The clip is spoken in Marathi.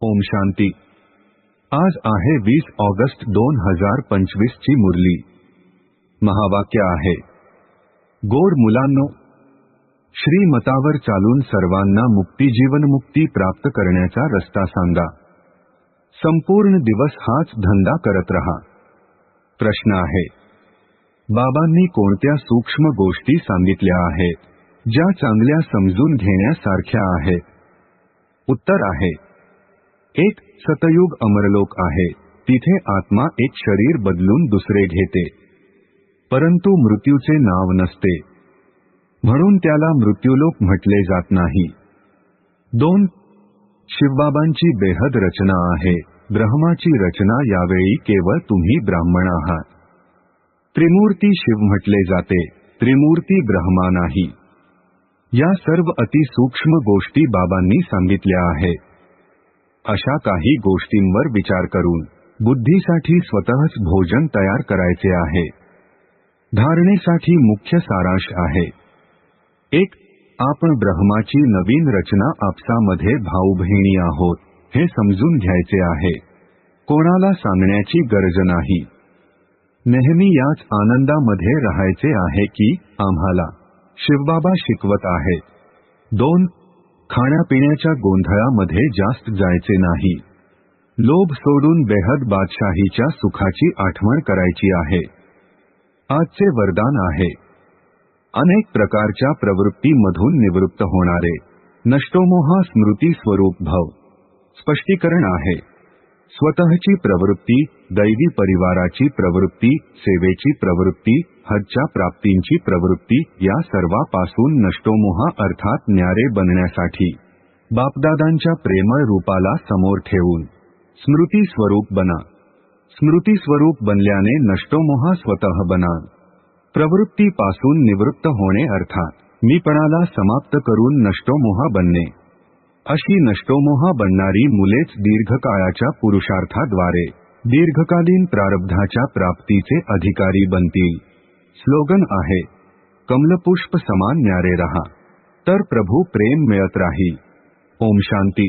ओम शांती। आज आहे वीस ऑगस्ट दोन हजार पंचवीस ची मुरली. महावाक्य आहे गोड मुलांनो श्रीमतावर चालून सर्वांना मुक्ती जीवनमुक्ती प्राप्त करण्याचा रस्ता सांगा. संपूर्ण दिवस हाच धंदा करत रहा. प्रश्न आहे बाबांनी कोणत्या सूक्ष्म गोष्टी सांगितल्या आहेत ज्या चांगल्या समजून घेण्यासारख्या आहेत? उत्तर आहे एक सतयुग अमरलोक आहे. तिथे आत्मा एक शरीर बदलून दुसरे घेते. परंतु मृत्यूचे नाव नसते. म्हणून त्याला मृत्यूलोक म्हटले जात नाही. दोन शिवबाबांची बेहद रचना आहे. ब्रह्माची रचना यावेळी केवळ तुम्ही ब्राह्मण आहात. त्रिमूर्ती शिव म्हटले जाते. त्रिमूर्ती ब्रह्मा नाही. या सर्व अतिसूक्ष्म गोष्टी बाबांनी सांगितल्या आहेत. अशा काही गोष्टींवर विचार करून बुद्धीसाठी स्वतःच भोजन तयार करायचे आहे. धारणेसाठी मुख्य सारांश आहे. एक आपण ब्रह्माची नवीन रचना आपसामध्ये भाऊ बहिणी आहोत हे समजून घ्यायचे आहे. कोणाला सांगण्याची गरज नाही. नेहमी याच आनंदामध्ये राहायचे आहे की आम्हाला शिवबाबा शिकवत आहेत. दोन खाण्यापिण्याच्या गोंधळामध्ये जास्त जायचे नाही. लोभ सोडून बेहद बादशाहीच्या सुखाची आठवण करायची आहे. आजचे वरदान आहे. अनेक प्रकारच्या प्रवृत्तीमधून निवृत्त होणारे नष्टोमोहा स्मृती स्वरूप भव. स्पष्टीकरण आहे. स्वतःची प्रवृत्ती दैवी परिवाराची प्रवृत्ती सेवेची प्रवृत्ती हजच्या प्राप्तींची प्रवृत्ती या सर्वापासून नष्टोमुहा अर्थात न्यारे बनण्यासाठी बापदादांच्या प्रेमळ रूपाला समोर ठेवून स्मृती स्वरूप बना. स्मृती स्वरूप बनल्याने नष्टोमोहा स्वतः बना. प्रवृत्तीपासून निवृत्त होणे अर्थात मीपणाला समाप्त करून नष्टोमोहा बनणे. अशी नष्टोमोहा बनणारी मुलेच दीर्घकाळाच्या पुरुषार्थाद्वारे दीर्घकालीन प्रारब्धाच्या प्राप्तीचे अधिकारी बनतील. स्लोगन आहे कमलपुष्प समान न्यारे रहा तर प्रभू प्रेम मिळत राहील ओम शांती.